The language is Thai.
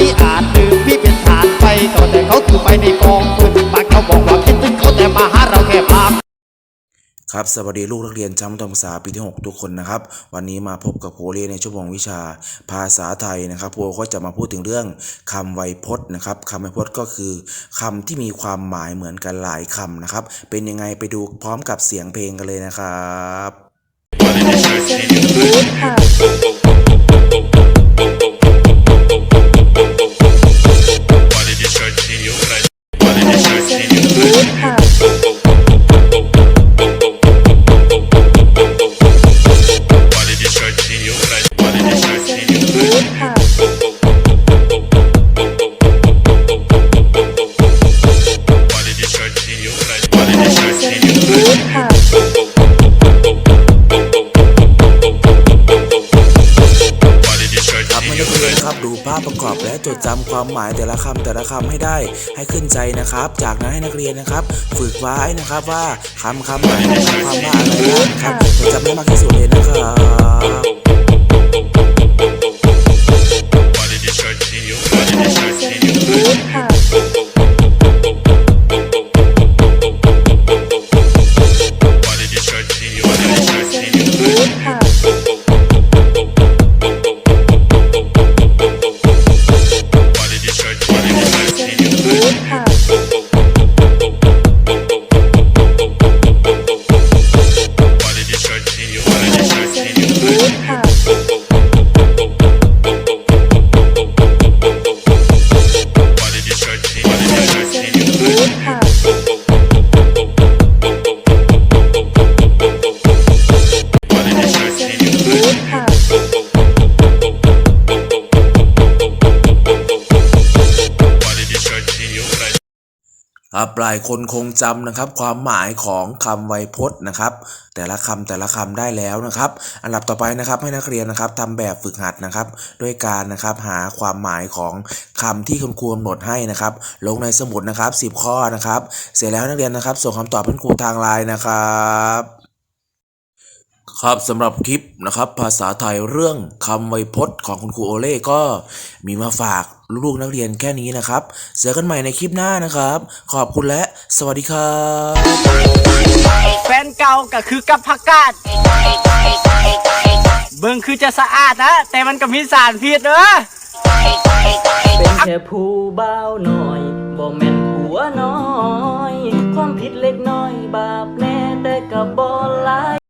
นี้อาจลืมพี่เป็นฐานไปต่แต่เขาถูกไปในกองปืนปากเขาบอกว่าคิดถึงเขาแต่มาหาเราแค่พามครับสวัสดีลูกนักเรียนชั้นมัธยมศึกษาปีที่ 6 ทุกคนนะครับ วันนี้มาพบกับโคเรียนในชั่วโมงวิชาภาษาไทยนะครับครูก็จะมาพูดถึงเรื่องคำไวยพจน์นะครับคำไวยพจน์ก็คือ คำที่มีความหมายเหมือนกันหลายคำนะครับ เป็นยังไงไปดูพร้อมกับเสียงเพลงกันเลยนะครับ ภาพประกอบและจดจำความหมายแต่ละคำแต่ละคำให้ได้ให้ขึ้นใจนะครับ จากนั้นให้นักเรียนนะครับ ฝึกไว้นะครับว่าคำคำไหนหมายความว่าอะไรนะครับจดจำได้มากที่สุดเลยนะครับ ครับหลายคนคงจำนะครับ ความหมายของคำไวยพจน์นะครับ แต่ละคำแต่ละคำได้แล้วนะครับ อันดับต่อไปนะครับให้นักเรียนนะครับทำแบบฝึกหัดนะครับ ด้วยการนะครับหาความหมายของคำที่คุณครูกำหนดให้นะครับ ลงในสมุดนะครับ 10 ข้อนะครับ เสร็จแล้วนักเรียนนะครับ ส่งคำตอบให้คุณครูทางไลน์นะครับครับสำหรับคลิปนะครับ ภาษาไทยเรื่องคำไวยพจน์ของคุณครูโอเล่ก็มีมาฝาก ลูกๆนักเรียนแค่นี้นะครับ เจอกันใหม่ในคลิปหน้านะครับ ขอบคุณและสวัสดีครับแฟนเก่าก็คือกับผักกาดเบิ่งคือจะสะอาดนะ แต่มันก็มีสารพิษเด้อเป็นแค่ผู้เบาหน่อยบ่แม่นผัวน้อย ความผิดเล็กน้อยบาปแน่แต่กับบ่หลาย